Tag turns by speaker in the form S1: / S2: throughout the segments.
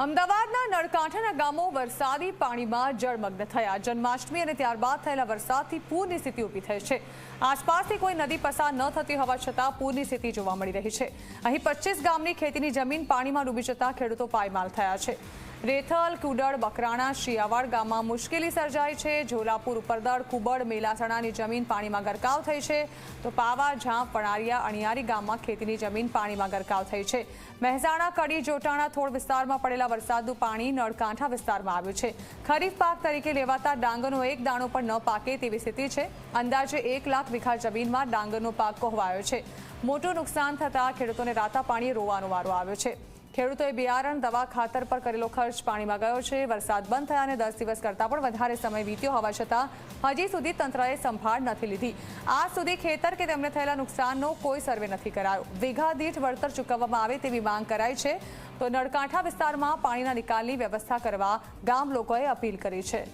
S1: અમદાવાદના નળકાંઠાના ગામો વરસાદી પાણીમાં જળમગ્ન થયા. જન્માષ્ટમી અને ત્યારબાદ થયેલા વરસાદથી પૂરની સ્થિતિ ઊભી થઈ છે. આસપાસથી કોઈ નદી પસાર ન થતી હોવા છતાં પૂરની સ્થિતિ જોવા મળી રહી છે. અહીં પચીસ ગામની ખેતીની જમીન પાણીમાં ડૂબી જતા ખેડૂતો પાયમાલ થયા છે. રેથલ, કુડળ, બકરાણા, શિયાવાડ ગામમાં મુશ્કેલી સર્જાઈ છે. ઝોલાપુર ઉપરદળ, કુબડ, મેલાસણાની જમીન પાણીમાં ગરકાવ થઈ છે. તો પાવા ઝાંપ પણારિયા, અણિયારી ગામમાં ખેતીની જમીન પાણીમાં ગરકાવ થઈ છે. મહેસાણા, કડી, જોટાણા થોડ વિસ્તારમાં પડેલા વરસાદનું પાણી નળકાંઠા વિસ્તારમાં આવ્યું છે. ખરીફ પાક તરીકે લેવાતા ડાંગરનો એક દાણો પણ ન પાકે તેવી સ્થિતિ છે. અંદાજે એક લાખ વીઘા જમીનમાં ડાંગરનો પાક કોહવાયો છે. મોટું નુકસાન થતાં ખેડૂતોને રાતા પાણીએ રોવાનો વારો આવ્યો છે. ખેડૂતોએ બિયારણ, દવા, ખાતર પર કરેલો ખર્ચ પાણીમાં ગયો છે. વરસાદ બંધ થયા અને દસ દિવસ કરતાં પણ વધારે સમય વીત્યો હોવા છતાં હજી સુધી તંત્રએ સંભાળ નથી લીધી. આજ સુધી ખેતર કે તેમને થયેલા નુકસાનનો કોઈ સર્વે નથી કરાયો. વીઘા દીઠ વળતર ચૂકવવામાં આવે તેવી માંગ કરાઈ છે. તો નળકાંઠા વિસ્તારમાં પાણીના નિકાલની વ્યવસ્થા કરવા ગામ લોકોએ અપીલ કરી છે.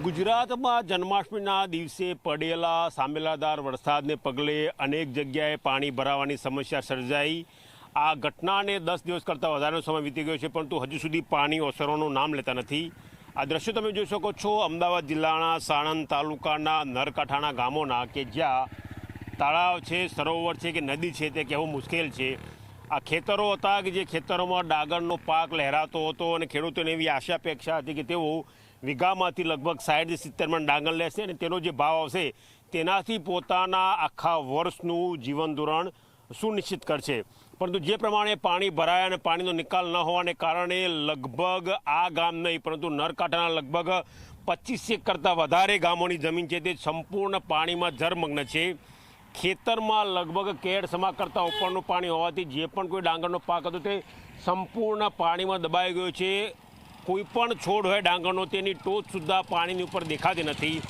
S2: ગુજરાતમાં જન્માષ્ટમીના દિવસે પડેલા સામેલાદાર વરસાદને પગલે અનેક જગ્યાએ પાણી ભરાવાની સમસ્યા સર્જાઈ. આ ઘટનાને દસ દિવસ કરતાં વધારેનો સમય વીતી ગયો છે, પરંતુ હજુ સુધી પાણી ઓસરવાનું નામ લેતા નથી. આ દ્રશ્યો તમે જોઈ શકો છો અમદાવાદ જિલ્લાના સાણંદ તાલુકાના નરકાંઠાના ગામોના કે જ્યાં તળાવ છે, સરોવર છે કે નદી છે તે કહેવું મુશ્કેલ છે. આ ખેતરો હતા કે જે ખેતરોમાં ડાગરનો પાક લહેરાતો હતો અને ખેડૂતોને એવી આશા અપેક્ષા હતી કે તેઓ વીઘામાંથી લગભગ સાઠથી સિત્તેર મણ ડાંગર લેશે અને તેનો જે ભાવ આવશે તેનાથી પોતાના આખા વર્ષનું જીવન ધોરણ સુનિશ્ચિત કરશે. પરંતુ જે પ્રમાણે પાણી ભરાયા અને પાણીનો નિકાલ ન હોવાને કારણે લગભગ આ ગામ નહીં, પરંતુ નરકાંઠાના લગભગ પચીસેક કરતાં વધારે ગામોની જમીન છે તે સંપૂર્ણ પાણીમાં જરમગ્ન છે. ખેતરમાં લગભગ કેડ સમા કરતાં ઉપરનું પાણી હોવાથી જે પણ કોઈ ડાંગરનો પાક હતો તે સંપૂર્ણ પાણીમાં દબાઈ ગયો છે. કોઈ પણ છોડ હોય ડાંગરનો, તેની ટોચ સુદ્ધા પાણીની ઉપર દેખાતી નથી.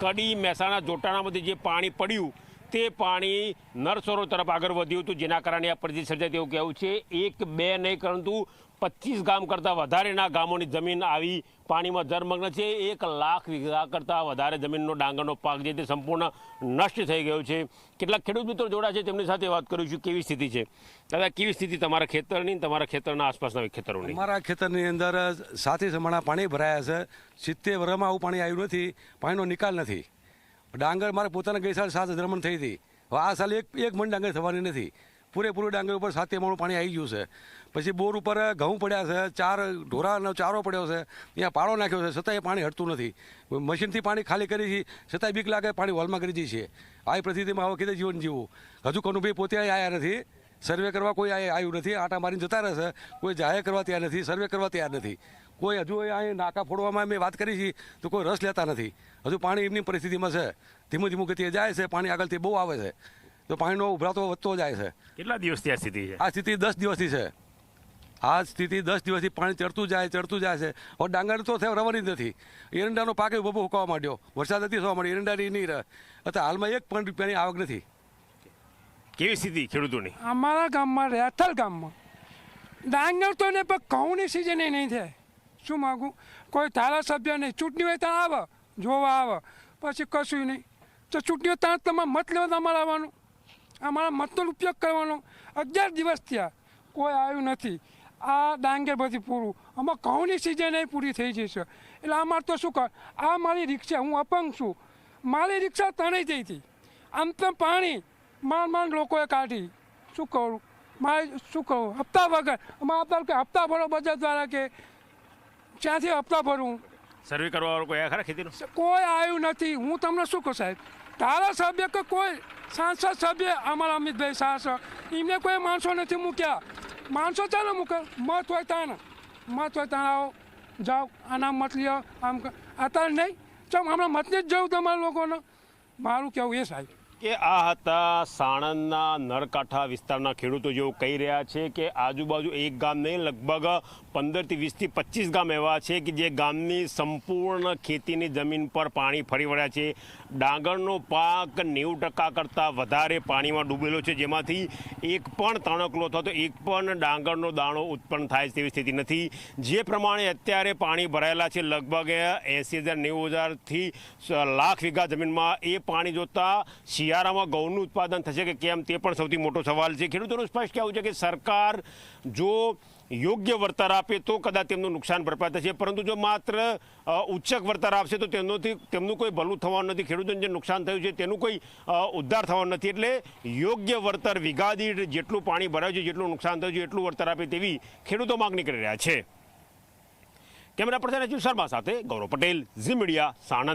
S2: કડી, મહેસાણા, જોટાણામાંથી જે પાણી પડ્યું તે પાણી નરસરો તરફ આગળ વધ્યું હતું. જેના કારણે આ પરિસ્થિતિ સર્જાય તેવું કહેવું છે. એક, બે નહીં, પરંતુ પચીસ ગામ કરતાં વધારેના ગામોની જમીન આવી પાણીમાં જળમગ્ન છે. એક લાખ વીઘા કરતાં વધારે જમીનનો ડાંગરનો પાક જે તે સંપૂર્ણ નષ્ટ થઈ ગયો છે. કેટલાક ખેડૂત મિત્રો જોડા છે. તેમની સાથે વાત કરીશું કેવી સ્થિતિ છે? દાદા, કેવી સ્થિતિ તમારા ખેતરની, તમારા ખેતરના આસપાસના ખેતરોની?
S3: અમારા ખેતરની અંદર સાથી સમાણા પાણી ભરાયા છે. સિત્તેર વર્ષમાં આવું પાણી આવ્યું નથી. પાણીનો નિકાલ નથી. ડાંગર મારે પોતાના ગઈ સાલ સાત હજાર થઈ હતી. હવે આ સાલ એક એક મણ ડાંગર થવાની નથી. પૂરેપૂરું ડાંગર ઉપર સાતે મણું પાણી આવી ગયું છે. પછી બોર ઉપર ઘઉં પડ્યા છે, ચાર ઢોરાનો ચારો પડ્યો છે. ત્યાં પાળો નાખ્યો છે, છતાંય પાણી હટતું નથી. મશીનથી પાણી ખાલી કરી છે, છતાંય બીક લાગે પાણી વોલમાં કરી દઈએ છીએ આવી પરિસ્થિતિમાં હવે કીધે જીવન જીવવું હજુ કનુભાઈ પોતે આવ્યા નથી. સર્વે કરવા કોઈ આવ્યું નથી. આટા મારીને જતા રહેશે. કોઈ જાહેર કરવા ત્યાં નથી. સર્વે કરવા ત્યાં નથી. કોઈ હજુ અહીં નાકા ફોડવામાં મેં વાત કરી છે તો કોઈ રસ લેતા નથી. હજુ પાણી એમની પરિસ્થિતિમાં છે. ધીમું ધીમું ગતિએ જાય છે પાણી આગળથી બહુ આવે છે. તો પાણીનો ઉભરાતો વધતો જાય છે.
S2: કેટલા દિવસથી આ સ્થિતિ છે?
S3: આ સ્થિતિ દસ દિવસથી છે. આ સ્થિતિ દસ દિવસથી પાણી ચડતું જાય ચડતું જાય છે. હવે ડાંગર તો થયો રવાની જ નથી. એરંડાનો પાક બહુ ઉકવા માંડ્યો. વરસાદ નથી થવા માંડ્યો એરંડાની નહીં રહે. અત્યારે હાલમાં એક પણ રૂપિયાની આવક નથી.
S2: કેવી સ્થિતિ ખેડૂતોની?
S4: અમારા ગામમાં રહેથલ ગામમાં. ડાંગર તો ને પણ ઘઉંની સિઝન નહીં થાય. શું માગું? કોઈ ધારાસભ્ય નહીં. ચૂંટણી હોય ત્યાં આવે, જોવા આવે. પછી કશું નહીં. તો ચૂંટણીઓ ત્યાં તમારે મત લેવા તમારે આવવાનું. અમારા મતનો ઉપયોગ કરવાનો. અગિયાર દિવસ થયા. કોઈ આવ્યું નથી. આ ડાંગર બધી પૂરું. આમાં ઘઉંની સિઝન પૂરી થઈ જશે. એટલે અમારે તો શું કર? આ મારી રિક્ષા, હું અપંગ છું. મારી રિક્ષા તણાઈ જઈ હતી. આમ તો પાણી માંડ માંડ લોકોએ કાઢી. શું કરું? મારે શું કહું હપ્તા વગર. અમારા હપ્તા હપ્તા ભરો બજાર દ્વારા કે ક્યાંથી હપ્તા ભરું?
S2: સર્વે કરવા વાળો કોઈ ખરા ખેતીનો?
S4: કોઈ આવ્યું નથી. હું તમને શું કહું સાહેબ? ધારાસભ્ય કે કોઈ સાંસદ સભ્ય? અમારા અમિતભાઈ છે એમને કોઈ માણસો નથી મૂક્યા. માણસો ચાલો મૂકે. મત હોય તાને મત હોય તાને આવો. જાઓ. આના મત લ્યો. આમ અત્યારે નહીં. ચમ હમણાં મતની જ જોયું તમારા લોકોને? મારું કહેવું એ સાહેબ
S2: કે આ હતા સાણંદના નરકાંઠા વિસ્તારના ખેડૂતો જેઓ કહી રહ્યા છે કે આજુબાજુ એક ગામ નહીં, લગભગ પંદરથી વીસથી પચીસ ગામ એવા છે કે જે ગામની સંપૂર્ણ ખેતીની જમીન પર પાણી ફરી વળ્યા છે. ડાંગરનો પાક નેવું ટકા કરતાં વધારે પાણીમાં ડૂબેલો છે, જેમાંથી એક પણ તણકલો અથવા તો એક પણ ડાંગરનો દાણો ઉત્પન્ન થાય તેવી સ્થિતિ નથી. જે પ્રમાણે અત્યારે પાણી ભરાયેલા છે, લગભગ એંસી હજાર નેવું હજારથી લાખ વીઘા જમીનમાં એ પાણી જોતાં શિયાળા શિયાળામાં ઘઉંનું ઉત્પાદન થશે કે કેમ તે પણ સૌથી મોટો સવાલ છે. ખેડૂતોનું સ્પષ્ટ કહેવું છે કે સરકાર જો યોગ્ય વળતર આપે તો કદાચ તેમનું નુકસાન ભરપાઈ થશે. પરંતુ જો માત્ર ઉચ્ચક વળતર આપશે તો તેમનોથી, તેમનું કોઈ ભલું થવાનું નથી. ખેડૂતોને જે નુકસાન થયું છે તેનું કોઈ ઉદ્ધાર થવાનું નથી. એટલે યોગ્ય વળતર વિઘા જેટલું પાણી ભરાયું છે, જેટલું નુકસાન થયું છે, એટલું વળતર આપે તેવી ખેડૂતો માગણી કરી રહ્યા છે. કેમેરા પર્સન અચ્યુત શર્મા સાથે ગૌરવ પટેલ, ઝી મીડિયા, સાણંદ.